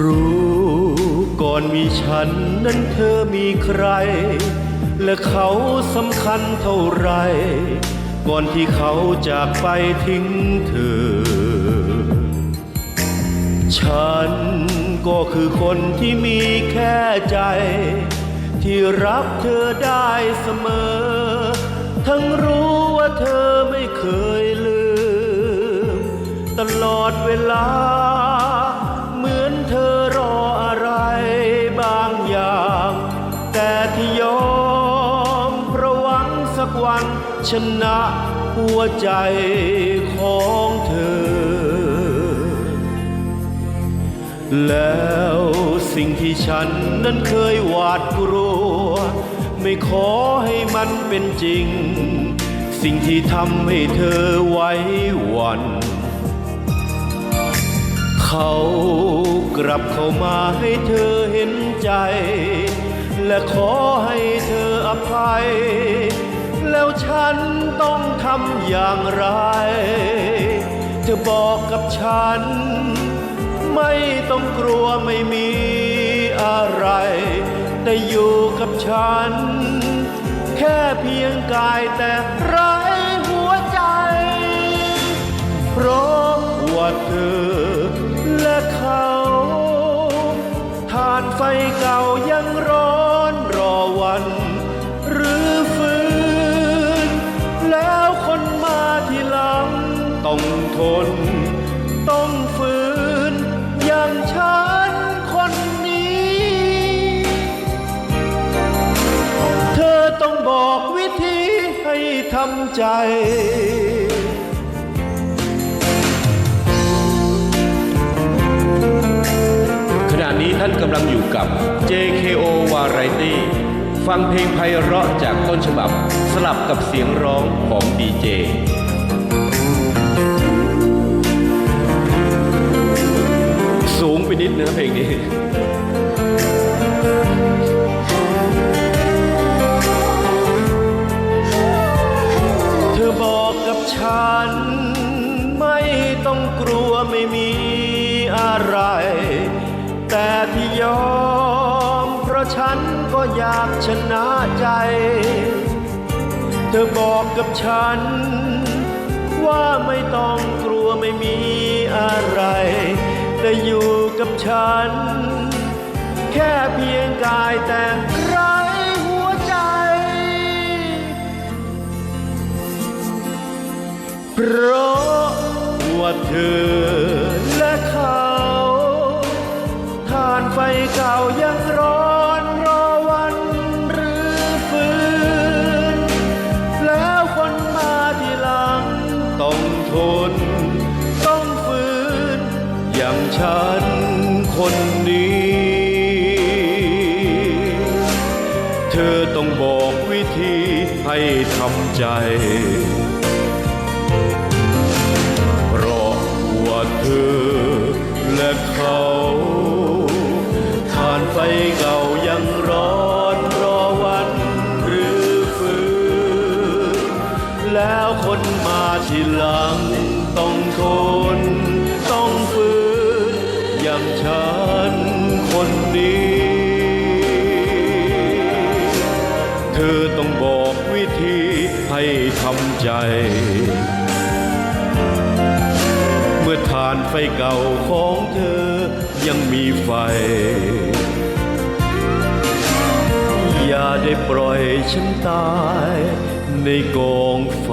รู้ก่อนมีฉันนั้นเธอมีใคร และเขาสำคัญเท่าไร ก่อนที่เขาจากไปทิ้งเธอ ฉันก็คือคนที่มีแค่ใจ ที่รักเธอได้เสมอ ทั้งรู้ว่าเธอไม่เคยลืม ตลอดเวลา แต่ที่ยอมพระหวังสักวัน ชนะหัวใจของเธอ แล้วสิ่งที่ฉันนั้นเคยหวาดกลัว ไม่ขอให้มันเป็นจริง สิ่งที่ทำให้เธอไว้วันเขากลับเข้ามาให้เธอเห็นใจ และขอให้เธออภัย แล้วฉันต้องทำอย่างไร เธอบอกกับฉัน ไม่ต้องกลัวไม่มีอะไร แต่อยู่กับฉัน แค่เพียงกายแต่ไร้หัวใจ เพราะว่าเธอและเขา ทานไฟเก่ายังร้อำใจขณะนี้ท่านกำลังอยู่กับ JKO Variety ฟังเพลงไพเราะจากต้นฉบับ สลับกับเสียงร้องของดีเจสูงไปนิดเนื้อเพลงนี้ อยากชนะใจ เธอบอกกับฉัน ว่าไม่ต้องกลัวไม่มีอะไร แต่อยู่กับฉัน แค่เพียงกายแต่ไรหัวใจ เพราะว่าเธอและเขา ทานไฟเก่ายัง ต้องทนต้องฝืนอย่างฉันคนนี้ เธอต้องบอกวิธีให้ทำใจ ทีหลังต้องทนต้องฝืนอย่างฉันคนนี้ เธอต้องบอกวิธีให้ทำใจ เมื่อทานไฟเก่าของเธอยังมีไฟ อย่าได้ปล่อยฉันตายในกองไฟ